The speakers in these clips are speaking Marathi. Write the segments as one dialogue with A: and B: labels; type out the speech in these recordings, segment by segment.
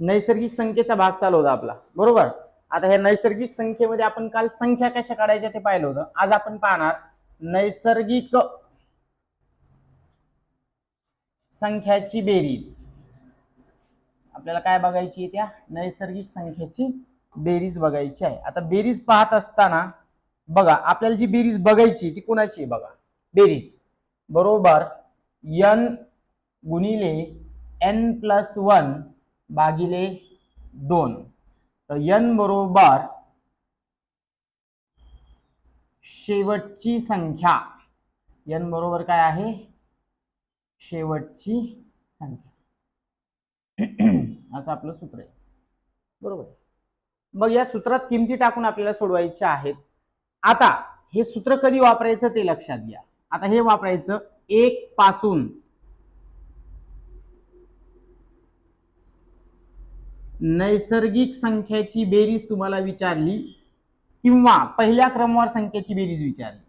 A: नैसर्गिक संख्येचा भाग चालू होता आपला. बरोबर? आता ह्या नैसर्गिक संख्येमध्ये आपण काल संख्या कशा काढायच्या ते पाहिलं होतं. आज आपण पाहणार नैसर्गिक संख्याची बेरीज. आपल्याला काय बघायची त्या? नैसर्गिक संख्येची बेरीज बघायची आहे. आता बेरीज पाहत असताना बघा आपल्याला जी बेरीज बघायची ती कुणाची आहे बघा? बेरीज. बरोबर? एन गुणिले एन प्लस वन भागिले दोन. तर एन बरोबर शेवटची संख्या. एन बरोबर काय आहे? शेवटची संख्या. असं आपलं सूत्र आहे. बरोबर मग या सूत्रात किमती टाकून आपल्याला सोडवायच्या आहेत. आता हे सूत्र कधी वापरायचं ते लक्षात घ्या. आता हे वापरायचं एक पासून नैसर्गिक संख्याची बेरीज तुम्हाला विचारली किंवा पहिल्या क्रमवार संख्येची बेरीज विचारली?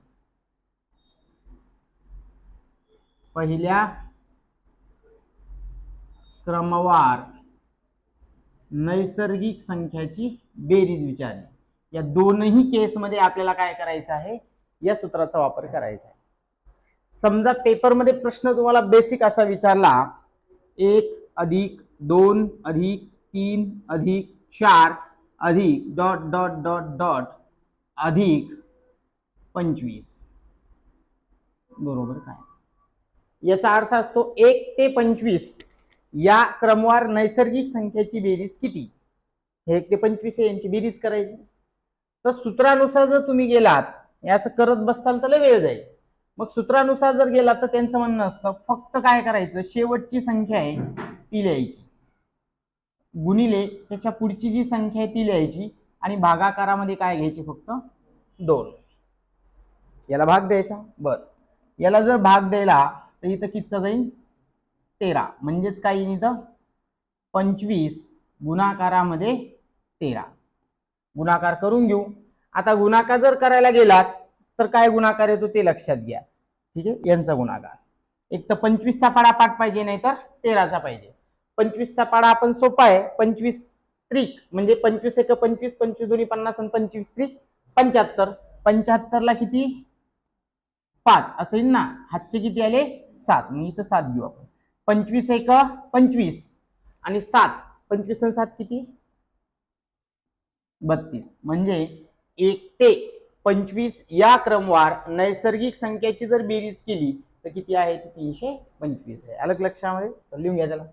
A: पहिल्या क्रमवार नैसर्गिक संख्याची बेरीज विचारली. या दोनही केसमध्ये आपल्याला काय करायचं आहे? या सूत्राचा वापर करायचा आहे. समजा पेपरमध्ये प्रश्न तुम्हाला बेसिक असा विचारला एक अधिक दोन अधिक तीन अधिक चार अधिक डॉट डॉट डॉट डॉट अधिक पंचवीस. बरोबर काय? याचा अर्थ असतो एक ते पंचवीस. या क्रमवार नैसर्गिक संख्येची बेरीज किती? हे एक ते पंचवीस आहे यांची बेरीज करायची. तर सूत्रानुसार जर तुम्ही गेलात हे असं करत बसताल तर वेळ जाईल. मग सूत्रानुसार जर गेलात तर त्यांचं म्हणणं असतं फक्त काय करायचं? शेवटची संख्या आहे ती लिहायची. गुणिले त्याच्या पुढची जी संख्या आहे ती लिहायची आणि भागाकारामध्ये काय घ्यायची फक्त? दोन. याला भाग द्यायचा? बर. याला जर भाग द्यायला तर इथं कितचा जाईल तेरा. म्हणजेच काय येईल इथं? पंचवीस गुणाकारामध्ये तेरा. गुणाकार करून घेऊ. आता गुणाकार जर करायला गेलात तर काय गुणाकार येतो ते लक्षात घ्या. ठीक आहे? यांचा गुणाकार. एक तर पंचवीसचा पाडापाठ पाहिजे नाही तर तेराचा पाहिजे. पंचवीसचा पाडा आपण सोपा आहे. पंचवीस त्रिक म्हणजे पंचवीस एक पंचवीस पंचवीस दोन्ही पन्नास आणि पंचवीस त्रिक पंच्याहत्तर. पंच्याहत्तरला किती? पाच. असेल ना? हातचे किती आले? सात. मग इथं सात घेऊ आपण. पंचवीस एक पंचवीस. आणि सात. पंचवीस आणि सात किती? बत्तीस. म्हणजे एक ते पंचवीस या क्रमवार नैसर्गिक संख्येची जर बेरीज केली तर किती आहे? ती तीनशे पंचवीस आहे. अलग लक्षामध्ये. चल लिहून घ्या त्याला.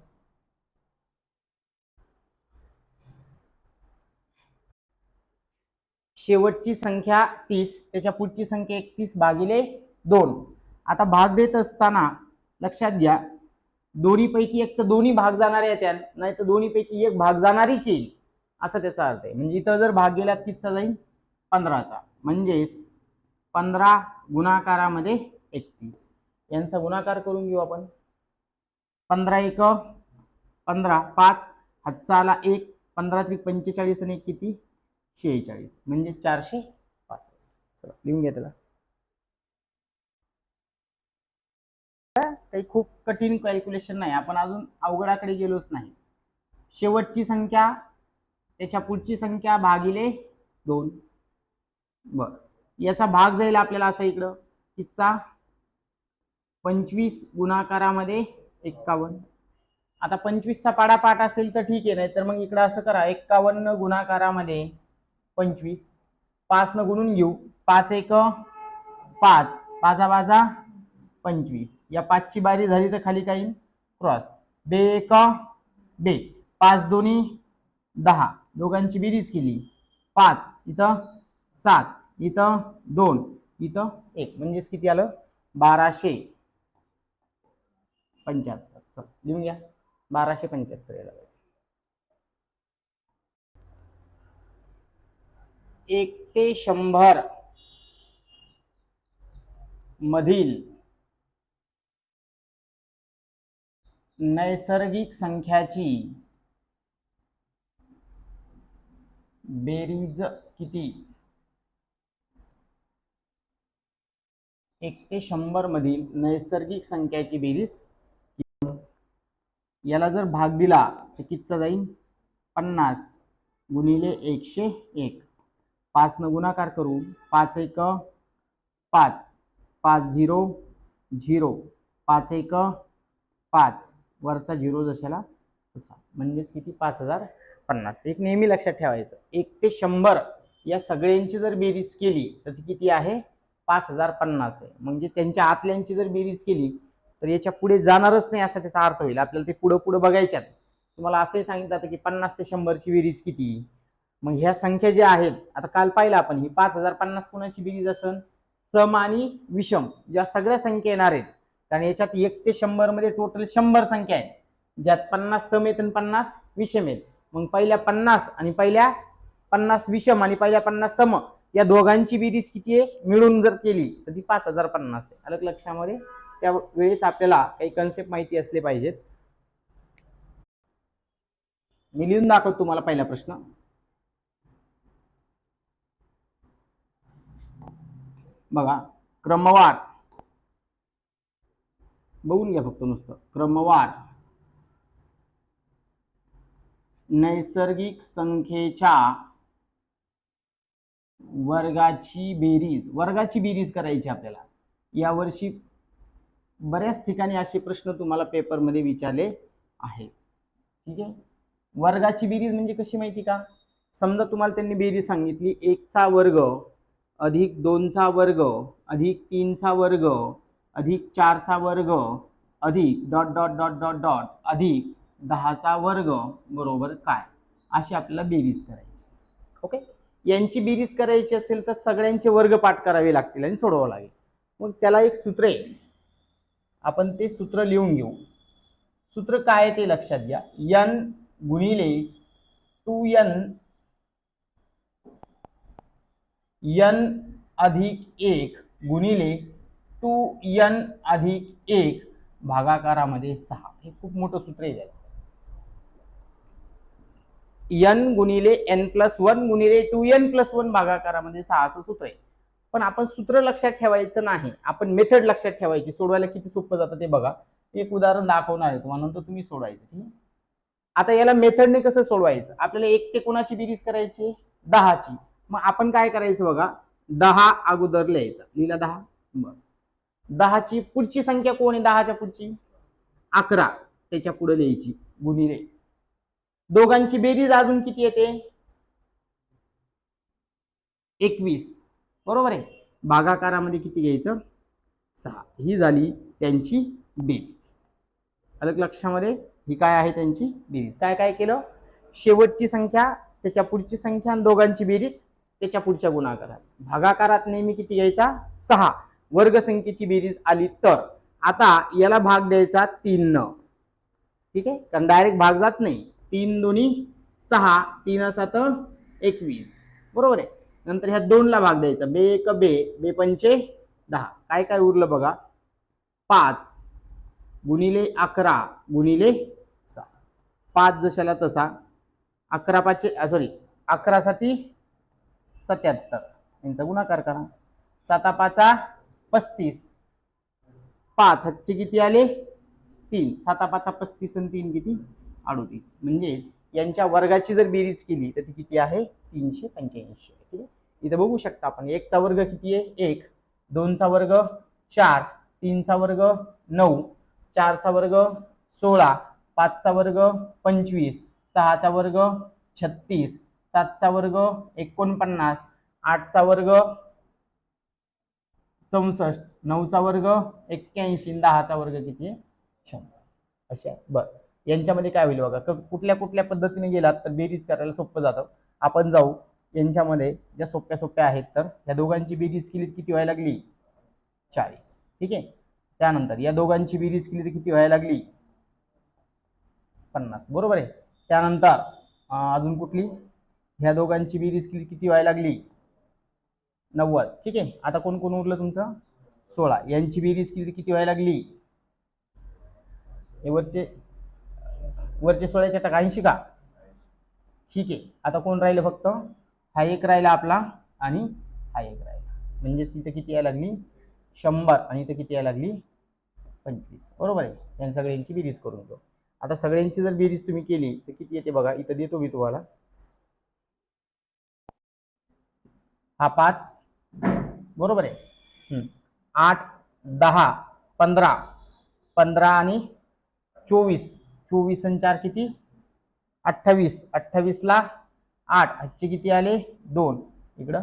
A: शेवटची संख्या तीस त्याच्या पुढची संख्या एकतीस भागिले दोन. आता भाग देत असताना लक्षात घ्या दोन्हीपैकी एक तर दोन्ही भाग जाणारे येत्या नाही तर दोन्हीपैकी एक भाग जाणारीच येईल असा त्याचा अर्थ आहे. म्हणजे इथं जर भाग गेल्यात कितीचा जाईल पंधराचा. म्हणजेच पंधरा गुणाकारामध्ये एकतीस. यांचा गुणाकार करून घेऊ आपण. पंधरा एक पंधरा पाच हातचा आला एक पंधरा त्रिक पंचेचाळीस आणि एक किती? शेहेचाळीस म्हणजे चारशे पासष्ट. चला लिहून घ्या त्याला. काही खूप कठीण कॅल्क्युलेशन नाही. आपण अजून अवघडाकडे गेलोच नाही. शेवटची संख्या त्याच्या पुढची संख्या भागिले दोन. बर. याचा भाग जाईल आपल्याला असं इकडं. कितचा पंचवीस गुणाकारामध्ये एक्कावन्न. आता पंचवीसचा पाडापाठ असेल तर ठीक आहे नाही तर मग इकडं असं करा. एक्कावन्न गुणाकारामध्ये पंचवीस. पाच न गुणून घेऊ. पाच एक पाच. पाचा बाजा पंचवीस. या पाचची बारी झाली तर खाली काही क्रॉस. बे एक बे. पाच दोन्ही दहा. दोघांची बेरीज केली. पाच. इथं सात. इथं दोन. इथं एक. म्हणजेच किती आलं? बाराशे पंच्याहत्तरचं लिहून घ्या. बाराशे पंच्याहत्तर याला एक ते शंभर मधील नैसर्गिक संख्याची बेरीज किती? एक ते शंभर मधील नैसर्गिक संख्याची बेरीज याला जर भाग दिला तर कितचा जाईल पन्नास गुणिले एकशे एक. पाचनं गुणाकार करू पाच एक पाच. पाच झिरो झिरो. पाच एक पाच. वरचा झिरो जशाला तसा. म्हणजेच किती? पाच हजार पन्नास. एक नेहमी लक्षात ठेवायचं. एक ते शंभर या सगळ्यांची जर बेरीज केली तर ती किती आहे? पाच हजार पन्नास आहे. म्हणजे त्यांच्या आतल्यांची जर बेरीज केली तर याच्यापुढे जाणारच नाही असा त्याचा अर्थ होईल. आपल्याला ते पुढं पुढं बघायच्यात. तुम्हाला असंही सांगितलं जातं की पन्नास ते शंभरची बेरीज किती? मग ह्या संख्या ज्या आहेत आता काल पाहिलं आपण ही पाच हजार पन्नास कोणाची बेरीज असन सम आणि विषम ज्या सगळ्या संख्या येणार आहेत. कारण याच्यात एक ते शंभरमध्ये टोटल शंभर संख्या आहेत. ज्यात पन्नास सम येत आणि पन्नास विषम येत मग पहिल्या पन्नास आणि पहिल्या पन्नास विषम आणि पहिल्या पन्नास सम या दोघांची बेरीज किती आहे? मिळून जर केली तर ती पाच हजार पन्नास आहे. अलग लक्षामध्ये त्या वेळेस आपल्याला काही कन्सेप्ट माहिती असले पाहिजेत. मी लिहून दाखवतो तुम्हाला पहिला प्रश्न. बघा क्रमवार. बघून घ्या फक्त नुसतं. क्रमवार. नैसर्गिक संख्येच्या वर्गाची बेरीज. वर्गाची बेरीज करायची आपल्याला. यावर्षी बऱ्याच ठिकाणी असे प्रश्न तुम्हाला पेपरमध्ये विचारले आहेत. ठीक आहे? वर्गाची बेरीज म्हणजे कशी माहिती का? समजा तुम्हाला त्यांनी बेरीज सांगितली एकचा वर्ग अधिक दोनचा वर्ग अधिक तीनचा वर्ग अधिक चारचा वर्ग अधिक dot dot dot dot dot अधिक दहाचा वर्ग बरोबर काय? अशी आपल्याला बेरीज करायची. ओके? यांची बेरीज करायची असेल तर सगळ्यांचे वर्ग पाठ करावे लागतील आणि सोडवावं लागेल. मग त्याला एक सूत्र आहे. आपण ते सूत्र लिहून घेऊ. सूत्र काय आहे ते लक्षात घ्या. यन गुणिले टू यन यन अधिक एक गुणिले टू यन अधिक एक भागाकारामध्ये सहा. हे खूप मोठं सूत्र आहे त्याचं यन गुणिले एन प्लस वन गुणिले टू एन प्लस वन भागाकारामध्ये सहा असं सूत्र आहे. पण आपण सूत्र लक्षात ठेवायचं नाही. आपण मेथड लक्षात ठेवायची. सोडवायला किती सोपं जातं ते बघा. एक उदाहरण दाखवणार आहे तुम्हाला. नंतर तुम्ही सोडवायचं ठीक आहे? आता याला मेथडने कसं सोडवायचं? आपल्याला एक ते कोणाची बेरीज करायची? दहाची. मग आपण काय करायचं बघा? दहा अगोदर लिहायचं. लिहिला दहा? बर. दहाची पुढची संख्या कोण आहे दहाच्या पुढची? अकरा. त्याच्या पुढे लिहायची. गुणिले. दोघांची बेरीज अजून किती येते? एकवीस. बरोबर आहे? भागाकारामध्ये किती घ्यायचं? सहा. ही झाली त्यांची बेरीज. अलग लक्षामध्ये ही काय आहे त्यांची बेरीज? काय काय केलं? शेवटची संख्या त्याच्या पुढची संख्या आणि दोघांची बेरीज त्याच्या पुढच्या गुणाकारात. भागाकारात नेहमी किती घ्यायचा? सहा. वर्गसंख्येची बेरीज आली तर. आता याला भाग द्यायचा तीन न ठीक आहे? कारण डायरेक्ट भाग जात नाही. तीन दोन्ही सहा. तीन सात एकवीस. बरोबर आहे? नंतर ह्या दोनला भाग द्यायचा. बे एक बे. बे पंचे दहा. काय काय उरलं बघा? पाच. गुणिले अकरा. गुणिले सहा पाच जशाला तसा. अकरा पाचशे सॉरी अकरा साती सत्याहत्तर यांचा गुणाकार करा. साता पाचा पस्तीस. पाच हातचे किती आले? तीन. साता पाचा पस्तीस आणि तीन किती? अडोतीस. म्हणजे यांच्या वर्गाची जर बेरीज केली तर ती किती आहे? तीनशे पंच्याऐंशी. ठीक आहे? इथं बघू शकता आपण. एकचा वर्ग किती आहे? एक. दोनचा वर्ग चार. तीनचा वर्ग नऊ. चारचा वर्ग सोळा. पाचचा वर्ग पंचवीस. सहाचा वर्ग छत्तीस. सातचा वर्ग एकोणपन्नास आठचा वर्ग चौसष्ट नऊचा वर्ग एक्क्याऐंशी दहाचा वर्ग किती? शंभर. शंभर अशा. बर. यांच्यामध्ये काय होईल बघा कुठल्या कुठल्या पद्धतीने गेलात तर बेरीज करायला सोपं जातं. आपण जाऊ. यांच्यामध्ये ज्या सोप्या सोप्या आहेत तर या दोघांची बेरीज केली किती व्हायला लागली? चाळीस. ठीक आहे? त्यानंतर या दोघांची बेरीज केली तर किती व्हायला लागली? पन्नास. बरोबर आहे? त्यानंतर अजून कुठली? ह्या दोघांची बेरीज केली किती व्हायला लागली? नव्वद. ठीक आहे? आता कोण कोण उरलं तुमचं? सोळा. यांची बेरीज किती किती व्हायला लागली? हे वरचे वरचे सोळाच्या टक्का ऐंशी का? ठीक आहे. आता कोण राहिलं फक्त? हा एक राहिला आपला आणि हा एक राहिला. म्हणजेच इथं किती यायला लागली? शंभर. आणि इथं किती यायला लागली? पंचवीस. बरोबर आहे. या सगळ्यांची बेरीज करून घेऊ. आता सगळ्यांची जर बेरीज तुम्ही केली तर किती येते बघा? इथं देतो मी तुम्हाला. हा पाच. बरोबर आहे. आठ दहा पंधरा. पंधरा आणि चोवीस. चोवीस आणि चार किती? अठ्ठावीस. अठ्ठावीसला आठ. आजचे किती आले? दोन. इकडं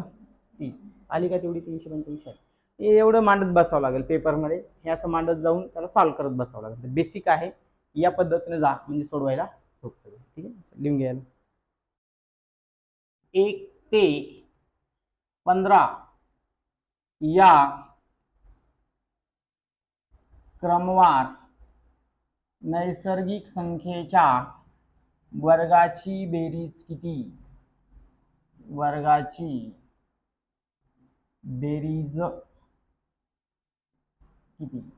A: तीन. आली का तेवढी तीनशे पंचवीस आहे. एवढं मांडत बसावं लागेल पेपरमध्ये हे असं मांडत जाऊन त्याला सॉल्व करत बसावं लागेल. बेसिक आहे. या पद्धतीने जा म्हणजे सोडवायला सोपं ठीक आहे? लिहून घ्यायला. एक ते पंधरा. या. क्रमवार. नैसर्गिक संख्येच्या वर्गाची बेरीज किती? वर्गाची बेरीज किती?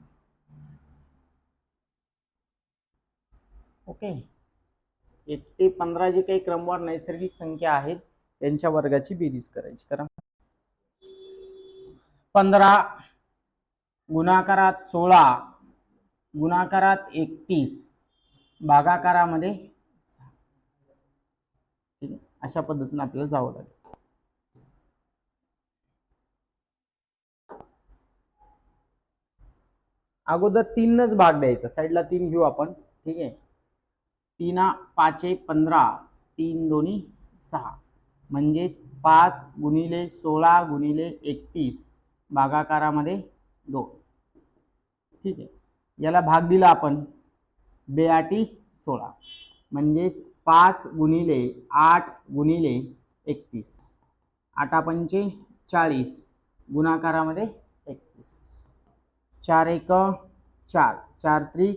A: ओके. एक ते पंधरा जे काही क्रमवार नैसर्गिक संख्या आहेत त्यांच्या वर्गाची बेरीज करायची. करा पंधरा गुणाकारात सोळा गुणाकारात एकतीस भागाकारामध्ये अशा पद्धतीने आपल्याला जावं लागेल. अगोदर तीनच भाग द्यायचा. साईडला तीन घेऊ आपण. ठीक आहे? तीना पाचे पंधरा तीन दोन्ही सहा. म्हणजेच पाच गुणिले सोळा गुणिले एकतीस. भागाकारामध्ये दोन ठीक आहे. याला भाग दिला आपण. बेआटी सोळा. म्हणजेच पाच गुणिले आठ गुणिले एकतीस. आठापंचे चाळीस. गुणाकारामध्ये एकतीस. चार एक चार. चार त्री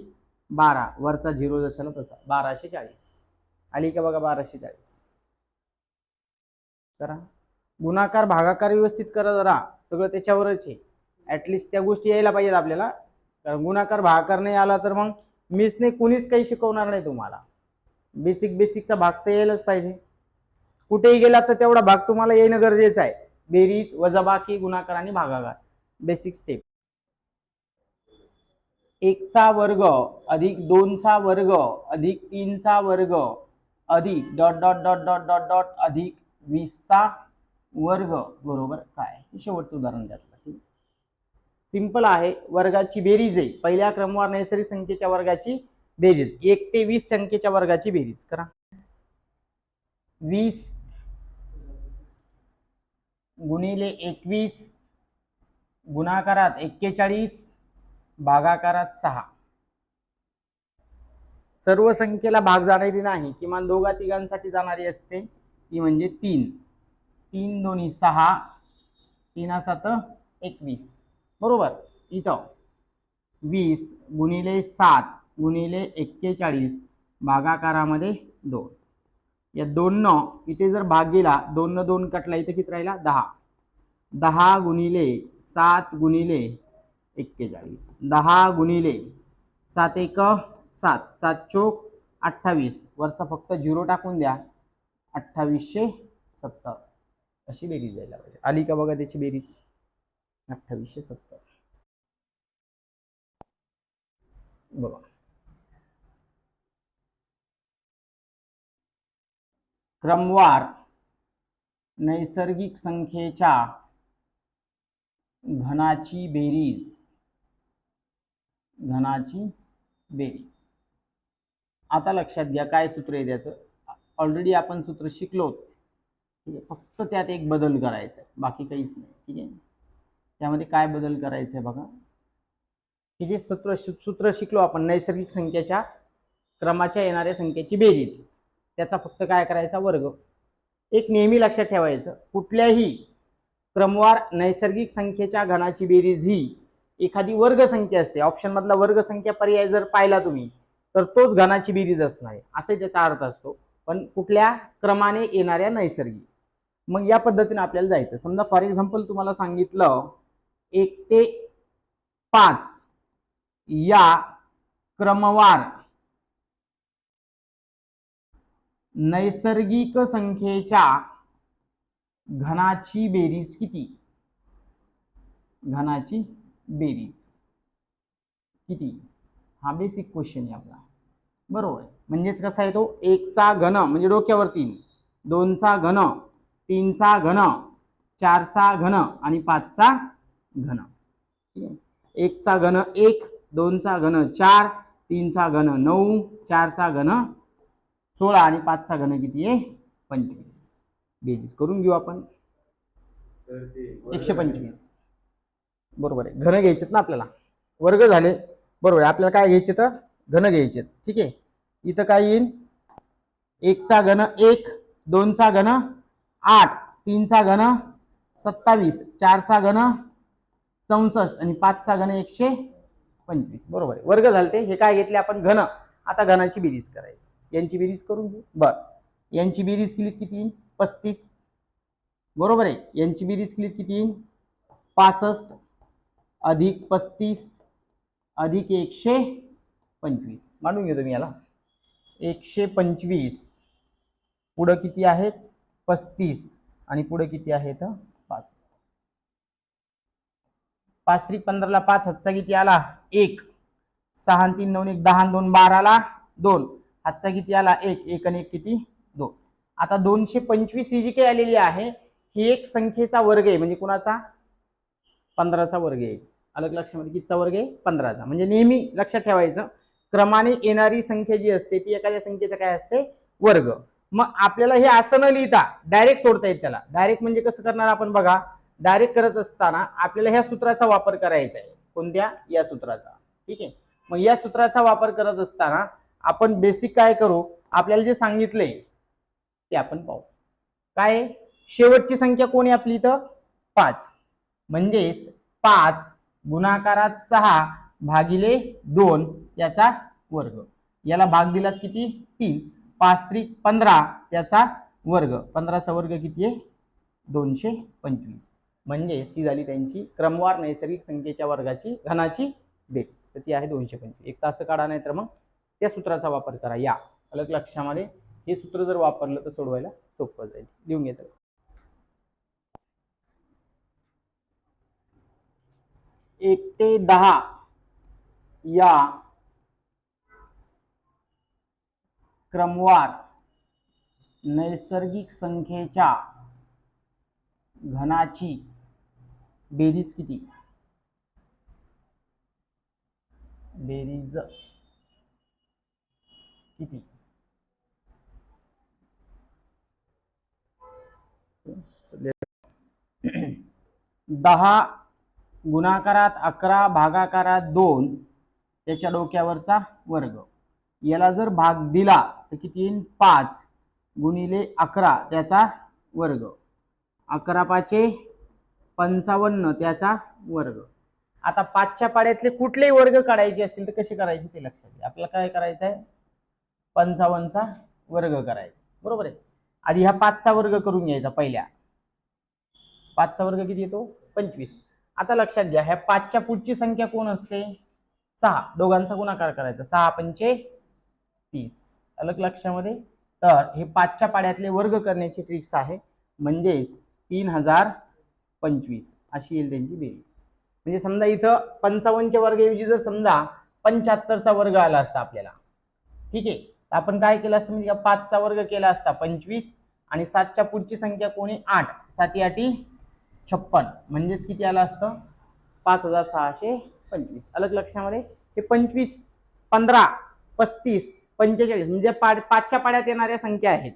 A: बारा. वरचा झिरो जशाला तसा. बाराशे चाळीस. आली का बघा बाराशे चाळीस. करा. गुणाकार भागाकार व्यवस्थित करा जरा. सगळं त्याच्यावरच आहे. ॲटलिस्ट त्या गोष्टी यायला पाहिजेत आपल्याला. कारण गुणाकार भागाकार नाही आला तर मग मिसने कुणीच काही शिकवणार नाही तुम्हाला. बेसिक बेसिकचा भाग तर यायलाच पाहिजे. कुठेही गेला तर तेवढा भाग तुम्हाला येणं गरजेचं आहे. बेरीज वजाबाकी गुणाकार आणि भागाकार. बेसिक स्टेप एकचा वर्ग अधिक दोनचा वर्ग अधिक तीनचा वर्ग अधिक dot dot dot dot dot dot अधिक वीसचा वर्ग बरोबर काय? हे शेवटचं उदाहरण द्यायचं सिंपल आहे वर्गाची बेरीज आहे. पहिल्या क्रमवार नैसर्गिक संख्येच्या वर्गाची बेरीज. एक ते वीस संख्येच्या वर्गाची बेरीज. करा. वीस गुणिले एकवीस गुणाकारात एक्केचाळीस भागाकारात सहा. सर्व संख्येला भाग जाणारी नाही किमान दोघा तिघांसाठी जाणारी असते. ती म्हणजे तीन. तीन दोन्ही सहा. तीन सात एकवीस. बरोबर? इथं. वीस गुणिले सात गुणिले एक्केचाळीस भागाकारामध्ये दोन. या दोन इथे जर भाग गेला दोन दोन कटला इथे किती राहिला? दहा. दहा गुणिले सात गुणिले एक्केचाळीस. दहा गुणिले सात एक सात. सात चोक अठ्ठावीस. वरचा फक्त झिरो टाकून द्या. अठ्ठावीसशे सत्तर. अशी बेरीज द्यायला पाहिजे. आली का बघा त्याची बेरीज. अठ्ठावीसशे सत्तर. बघा. क्रमवार नैसर्गिक संख्येच्या घनाची बेरीज. घनाची बेरीज. आता लक्षात घ्या काय सूत्र आहे त्याचं? ऑलरेडी आपण सूत्र शिकलो ठीक आहे फक्त त्यात एक बदल करायचा आहे बाकी काहीच नाही. ठीक आहे? त्यामध्ये काय बदल करायचा आहे बघा? हे जे सूत्र सूत्र शिकलो आपण नैसर्गिक संख्येच्या क्रमाच्या येणाऱ्या संख्येची बेरीज. त्याचा फक्त काय करायचा? वर्ग. एक नेहमी लक्षात ठेवायचं. कुठल्याही क्रमवार नैसर्गिक संख्येच्या घनाची बेरीज ही एखादी वर्गसंख्या असते. ऑप्शन मधला वर्ग संख्या पर्याय जर पाहिला तुम्ही तर तोच घनाची बेरीज असणार आहे. असे त्याचा अर्थ असतो. पण कुठल्या क्रमाने येणाऱ्या नैसर्गिक? मग या पद्धतीने आपल्याला जायचं समजा फॉर एक्झाम्पल तुम्हाला सांगितलं एक ते पाच या क्रमवार नैसर्गिक संख्येच्या घनाची बेरीज किती? घनाची बेरीज किती? हा बेसिक क्वेश्चन आहे आपला. बरोबर. म्हणजेच कसा आहे तो? एकचा घन म्हणजे डोक्यावर तीन दोनचा घन. तीनचा घन चारचा घन आणि पाचचा घन. ठीक आहे? एकचा घन एक दोनचा घन चार तीनचा घन नऊ चारचा घन सोळा आणि पाचचा घन किती आहे? पंचवीस. बेरीज करून घेऊ आपण. एकशे पंचवीस. बरोबर आहे. घन घ्यायचेत ना आपल्याला? वर्ग झाले. बरोबर आहे. आपल्याला काय घ्यायचे तर? घन घ्यायचे ठीक आहे? इथं काय येईल एकचा घन एक दोनचा घन आठ तीनचा घन सत्तावीस चारचा घन चौसष्ट आणि पाचचा घन एकशे पंचवीस. बरोबर आहे. वर्ग झालते. हे काय घेतले आपण? घन. आता घनाची बेरीज करायची. यांची बेरीज करून घेऊ. बर. यांची बेरीज केली किती येईल पस्तीस. बरोबर आहे. यांची बेरीज केली किती येईल पासष्ट अधिक पस्तीस अधिक एकशे पंचवीस. मांडून घेतो मी याला. एकशे पंचवीस. पुढं किती आहेत? पस्तीस. आणि पुढे किती आहे तर पाच. पाच त्रिक पंधराला पाच हातचा किती आला? एक. सहा तीन नऊ एक. दहा दोन बाराला दोन. हातचा किती आला? एक. एक आणि एक किती? दोन. आता दोनशे पंचवीस ही जी काही आलेली आहे ही एक संख्येचा वर्ग आहे. म्हणजे कुणाचा? पंधराचा वर्ग आहे. अलग लक्षामध्ये? कितीचा वर्ग आहे? पंधराचा. म्हणजे नेहमी लक्षात ठेवायचं क्रमाने येणारी संख्या जी असते ती एखाद्या संख्येचा काय असते? वर्ग. मग आपल्याला हे असं न लिहिता डायरेक्ट सोडता येईल त्याला. डायरेक्ट म्हणजे कसं करणार आपण बघा? डायरेक्ट करत असताना आपल्याला ह्या सूत्राचा वापर करायचा आहे. कोणत्या? या सूत्राचा. ठीक आहे? मग या सूत्राचा वापर करत असताना आपण बेसिक काय करू? आपल्याला जे सांगितलंय ते आपण पाहू. काय आहे? शेवटची संख्या कोणी आपली इथं? पाच. म्हणजेच पाच गुणाकारात सहा भागिले दोन याचा वर्ग. याला भाग दिलात किती? तीन. पाच त्रिक पंधरा याचा वर्ग. पंधराचा वर्ग किती आहे? दोनशे पंचवीस. म्हणजे ही झाली त्यांची क्रमवार नैसर्गिक संख्येच्या वर्गाची घनाची बेरीज. तर ती आहे दोनशे पंचवीस. एक तास काढा नाही तर मग त्या सूत्राचा वापर करा. या. अलग लक्षामध्ये हे सूत्र जर वापरलं तर सोडवायला सोपं जाईल. लिहून घेत एक ते दहा या क्रमवार नैसर्गिक संख्येच्या घनाची बेरीज किती? बेरीज किती? दहा गुणाकारात अकरा भागाकारात दोन त्याच्या डोक्यावरचा वर्ग. याला जर भाग दिला तर किती येईल पाच गुणिले अकरा त्याचा वर्ग. अकरा पाचे पंचावन्न त्याचा वर्ग. आता पाचच्या पाड्यातले कुठलेही वर्ग काढायचे असतील तर कसे करायचे ते लक्षात घ्या. आपल्याला काय करायचं आहे? पंचावन्नचा वर्ग करायचा बरोबर आहे? आधी ह्या पाचचा वर्ग करून घ्यायचा पहिल्या. पाचचा वर्ग किती येतो? पंचवीस. आता लक्षात घ्या ह्या पाचच्या पुढची संख्या कोण असते? सहा. दोघांचा गुणाकार करायचा. सहा पंचे तीस. अलग लक्षामध्ये? तर हे पाचच्या पाड्यातले वर्ग करण्याची ट्रिक्स आहे. म्हणजेच तीन हजार पंचवीस. अशी येईल त्यांची बेरीज. म्हणजे समजा इथं पंचावन्नच्या वर्गऐवजी जर समजा पंच्याहत्तरचा वर्ग आला असता आपल्याला. ठीक आहे? तर आपण काय केलं असतं? म्हणजे पाचचा वर्ग केला असता पंचवीस आणि सातच्या पुढची संख्या कोणी? आठ. साती आठी छप्पन. म्हणजेच किती आलं असतं? पाच हजार सहाशे पंचवीस. अलग लक्षामध्ये? हे पंचवीस पंधरा पस्तीस पंचेचाळीस म्हणजे पा पाचच्या पाड्यात येणाऱ्या संख्या आहेत.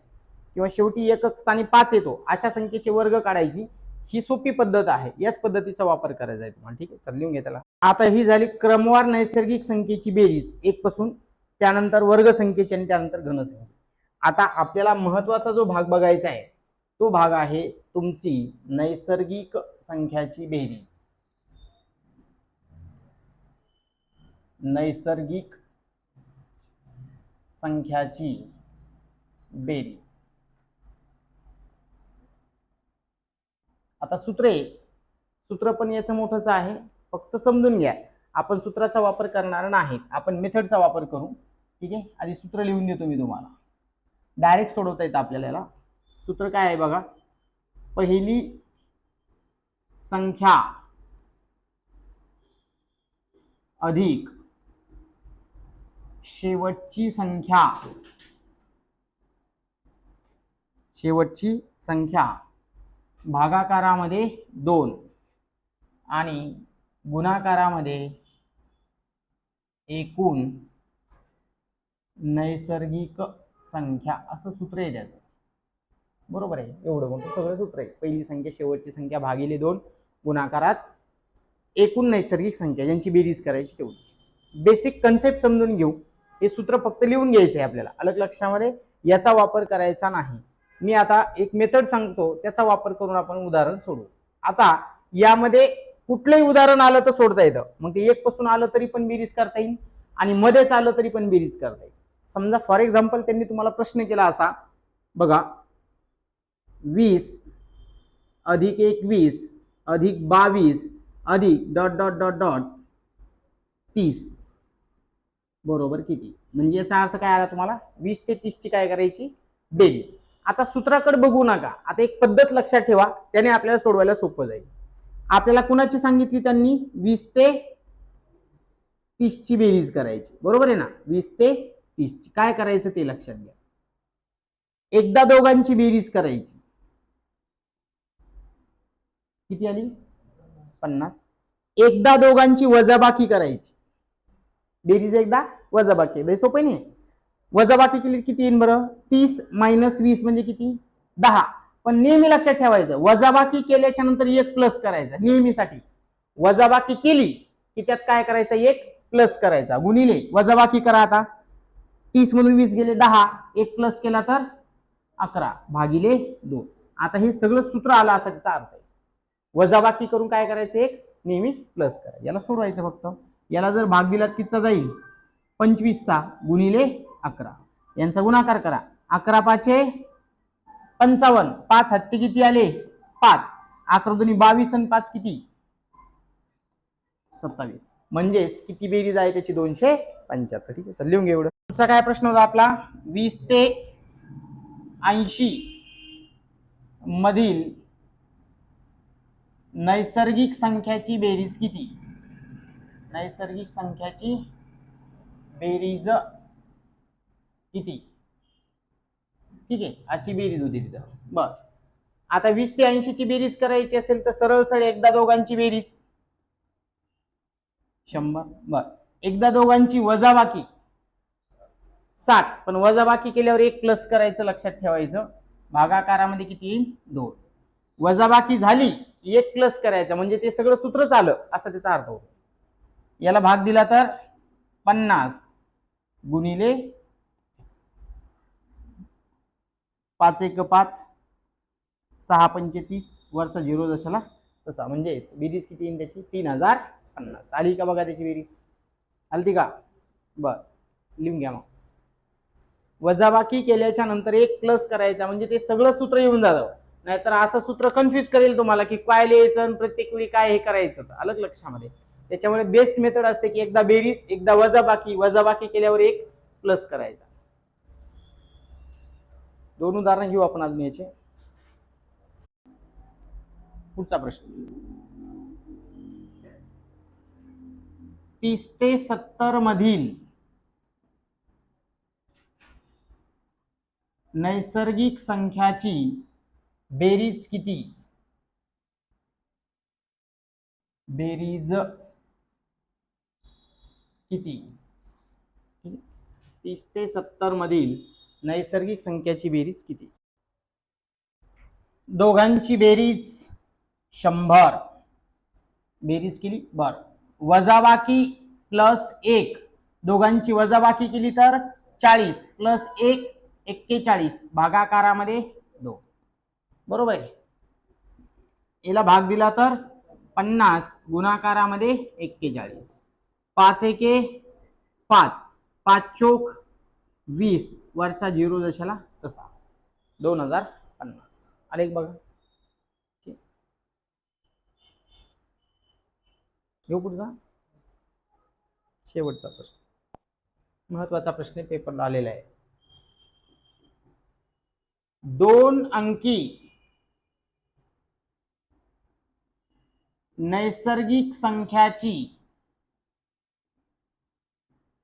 A: किंवा शेवटी एकक स्थानी पाच येतो अशा संख्येचे वर्ग काढायची ही सोपी पद्धत आहे. याच पद्धतीचा वापर करायचा आहे तुम्हाला ठीक आहे? चल लिहून घ्या त्याला. आता ही झाली क्रमवार नैसर्गिक संख्येची बेरीज एक पासून त्यानंतर वर्ग संख्येची आणि त्यानंतर घनसंख्या आता आपल्याला महत्त्वाचा जो भाग बघायचा आहे तो भाग आहे तुमची नैसर्गिक संख्याची बेरीज. नैसर्गिक संख्याची बेरीज. आता सूत्रे सूत्र पण याचं मोठंच आहे. फक्त समजून घ्या. आपण सूत्राचा वापर करणार नाही आपण मेथडचा वापर करू. ठीक आहे? आधी सूत्र लिहून देतो मी तुम्हाला. डायरेक्ट सोडवता येतं आपल्याला याला. सूत्र काय आहे बघा? पहिली संख्या अधिक शेवटची संख्या. शेवटची संख्या. भागाकारामध्ये दोन आणि गुणाकारामध्ये एकूण नैसर्गिक संख्या असं सूत्र आहे त्याचं. बरोबर आहे? एवढं मोठं सगळं सूत्र आहे. पहिली संख्या शेवटची संख्या भागिले दोन गुणाकारात एकूण नैसर्गिक संख्या. ज्यांची बेरीज करायची तेवढी. बेसिक कन्सेप्ट समजून घेऊ. हे सूत्र फक्त लिहून घ्यायचं आहे आपल्याला. अलग लक्षामध्ये याचा वापर करायचा नाही. मी आता एक मेथड सांगतो त्याचा वापर करून आपण उदाहरण सोडू आता यामध्ये कुठलंही उदाहरण आलं तर सोडता येतं. मग ते एक पासून आलं तरी पण बेरीज करता येईल आणि मध्येच आलं तरी पण बेरीज करता येईल. समजा फॉर एक्झाम्पल त्यांनी तुम्हाला प्रश्न केला असा. बघा. वीस अधिक एकवीस अधिक बावीस अधिक डॉट डॉट डॉट डॉट तीस. बरोबर किती? म्हणजे याचा अर्थ काय आला तुम्हाला? वीस ते तीसची काय करायची? बेरीज. आता सूत्राकडे बघू नका. आता एक पद्धत लक्षात ठेवा. त्याने आपल्याला सोडवायला सोपं जाईल. आपल्याला कुणाची सांगितली त्यांनी? वीस ते तीसची बेरीज करायची. बरोबर आहे ना? वीस ते तीसची. काय करायचं ते लक्षात घ्या. एकदा दोघांची बेरीज करायची. किती आली? पन्नास. एकदा दोघांची वजाबाकी करायची. बेरीज एकदा वजाबाकी आहे. सोपे सोपं नाही? वजाबाकी केली किती येईल बरं? तीस मायनस वीस म्हणजे किती? दहा. पण नेहमी लक्षात ठेवायचं वजाबाकी केल्याच्यानंतर एक प्लस करायचा नेहमीसाठी. वजाबाकी केली की त्यात काय करायचं? एक प्लस करायचा. गुणिले वजाबाकी करा आता. तीस मधून वीस गेले दहा. एक प्लस केला तर अकरा भागिले दोन. आता हे सगळं सूत्र आलं असा त्याचा अर्थ आहे. वजाबाकी करून काय करायचं? एक नेहमी प्लस करा याला सोडवायचं फक्त. याला जर भाग दिला कितचा जाईल? पंचवीसचा गुणिले अकरा. यांचा गुणाकार करा. अकरा पाचशे पंचावन्न. पाच हातचे किती आले? पाच. अकरा दोन्ही बावीस आणि पाच किती? सत्तावीस. म्हणजेच किती बेरीज आहे त्याची? दोनशे पंच्याहत्तर. ठीक आहे चल लिहून घे एवढं. पुढचा काय प्रश्न होता आपला? वीस ते ऐंशी मधील नैसर्गिक संख्याची बेरीज किती? नैसर्गिक संख्याची बेरीज किती? ठीक आहे अशी बेरीज होती तिथं. बर. आता वीस ते ऐंशी ची बेरीज करायची असेल तर सरळ सरळ एकदा दोघांची बेरीज. शंभर. बर. एकदा दोघांची वजाबाकी. साठ. पण वजाबाकी केल्यावर एक प्लस करायचं लक्षात ठेवायचं. भागाकारामध्ये किती येईल? दोन. वजाबाकी झाली एक प्लस करायचं. म्हणजे ते सगळं सूत्रच आलं. असं त्याचा अर्थ होतो. याला भाग दिला तर पन्नास गुणिले पाच एक पाच सहा पंचेतीस वरचा झिरो जशाला तसा. म्हणजेच बेरीज किती येईल त्याची? तीन हजार पन्नास. आली का बघा त्याची बेरीज? आलती का? बर. लिहून घ्या मग. वजाबाकी केल्याच्यानंतर एक प्लस करायचा. म्हणजे ते सगळं सूत्र येऊन जातं. नाहीतर असं सूत्र कन्फ्युज करेल तुम्हाला की काय लिहायचं आणि प्रत्येक वेळी काय हे करायचं. अलग लक्षामध्ये? त्याच्यामुळे बेस्ट मेथड असते की एकदा बेरीज एकदा वजाबाकी वजाबाकी केल्यावर एक प्लस करायचा. दोन उदाहरणं घेऊ आपण अजून याचे. पुढचा प्रश्न. तीस ते सत्तर मधील नैसर्गिक संख्याची बेरीज किती? बेरीज किती? तीस ते सत्तर मधील नैसर्गिक संख्याची बेरीज किती? दोघांची बेरीज शंभर. बेरीज केली? बर. वजाबाकी प्लस एक. दोघांची वजाबाकी केली तर चाळीस. प्लस एक एक्केचाळीस. भागाकारामध्ये दोन. बरोबर आहे? याला भाग दिला तर पन्नास. गुणाकारामध्ये एक्केचाळीस. पाच एके पाच? पाच चोक वीस. वरचा झिरो जशाला तसा. दोन हजार पन्नास. आले बघा. घेऊ पुढचा शेवटचा प्रश्न. महत्त्वाचा प्रश्न पेपरला आलेला आहे. दोन अंकी. नैसर्गिक संख्याची.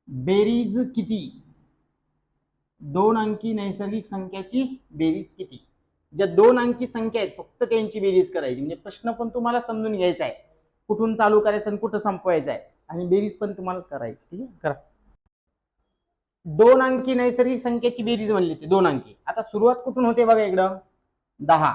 A: बेरीज किती? दोन अंकी नैसर्गिक संख्याची बेरीज किती? ज्या दोन अंकी संख्या आहेत फक्त त्यांची बेरीज करायची. म्हणजे प्रश्न पण तुम्हाला समजून घ्यायचा आहे. कुठून चालू करायचं आणि कुठं संपवायचं आहे? आणि बेरीज पण तुम्हाला करायची ठीक आहे? करा. दोन अंकी नैसर्गिक संख्येची बेरीज म्हणली ती दोन अंकी. आता सुरुवात कुठून होते बघा इकडं? दहा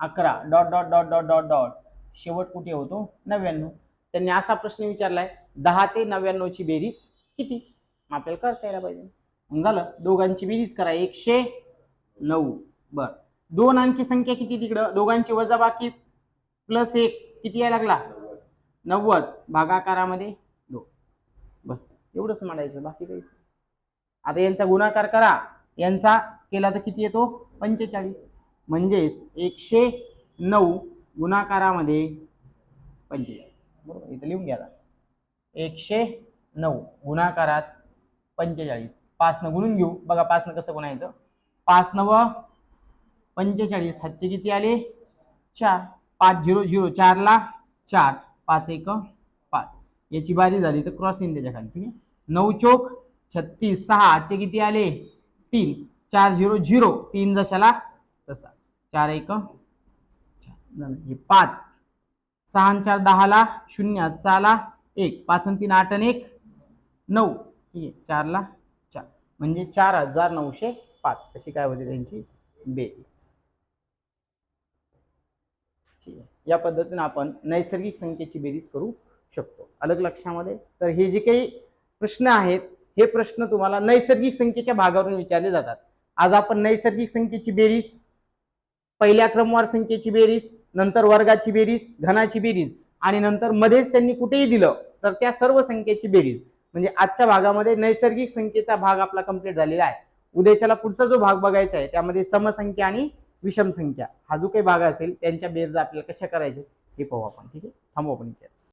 A: अकरा dot dot dot dot dot dot. शेवट कुठे होतो? नव्याण्णव. त्यांनी असा प्रश्न विचारलाय दहा ते नव्याण्णवची बेरीज किती? मग आपल्याला करता यायला पाहिजे. मग झालं. दोघांची बेरीज करा. एकशे नऊ. बर. दोन अंकी संख्या किती तिकडं? दोघांची वजाबाकी प्लस एक. किती यायला लागला?
B: नव्वद.
A: नव्वद भागाकारामध्ये दो बस. एवढंच मांडायचं. बाकी काहीच आता यांचा गुणाकार करा. यांचा केला तर किती येतो? पंचेचाळीस. म्हणजेच एकशे नऊ गुणाकारामध्ये पंचेचाळीस. बरोबर. इथं लिहून घ्या आता. एकशे नऊ. गुणाकारात पंचेचाळीस. पाचनं गुणून घेऊ. बघा पाचनं कसं गुणायचं? पाच नव पंचेचाळीस. हातचे किती आले? चार. पाच झिरो झिरो. चारला चार. पाच एक पाच. याची बारी झाली तर क्रॉस येईन त्याच्याखाली. ठीक आहे? नऊ चोक छत्तीस सहा. आजचे किती आले? तीन. चार झिरो झिरो. तीन जशाला तसा. चार एक चार. हे पाच. सहा चार दहाला. शून्य. आजचा आला एक. पाच आणि तीन आठ आणि एक. नऊ. ठीक आहे चारला चार. म्हणजे चार हजार नऊशे पाच. अशी काय होते त्यांची? बेरीज. ठीक आहे. या पद्धतीने आपण नैसर्गिक संख्येची बेरीज करू शकतो. अलग लक्षामध्ये. तर हे जे काही प्रश्न आहेत हे प्रश्न तुम्हाला नैसर्गिक संख्येच्या भागावरून विचारले जातात. आज आपण नैसर्गिक संख्येची बेरीज पहिल्या क्रमवार संख्येची बेरीज नंतर वर्गाची बेरीज घनाची बेरीज आणि नंतर मध्येच त्यांनी कुठेही दिलं तर त्या सर्व संख्येची बेरीज. म्हणजे आजच्या भागामध्ये नैसर्गिक संख्येचा भाग आपला कंप्लीट झालेला आहे. उद्देशाला पुढचा जो भाग बघायचा आहे त्यामध्ये समसंख्या आणि विषम संख्या हा जो काही भाग असेल त्यांच्या बेरजा आपल्याला कशा करायच्या हे पाहू आपण ठीक आहे? थांबू आपण इथेच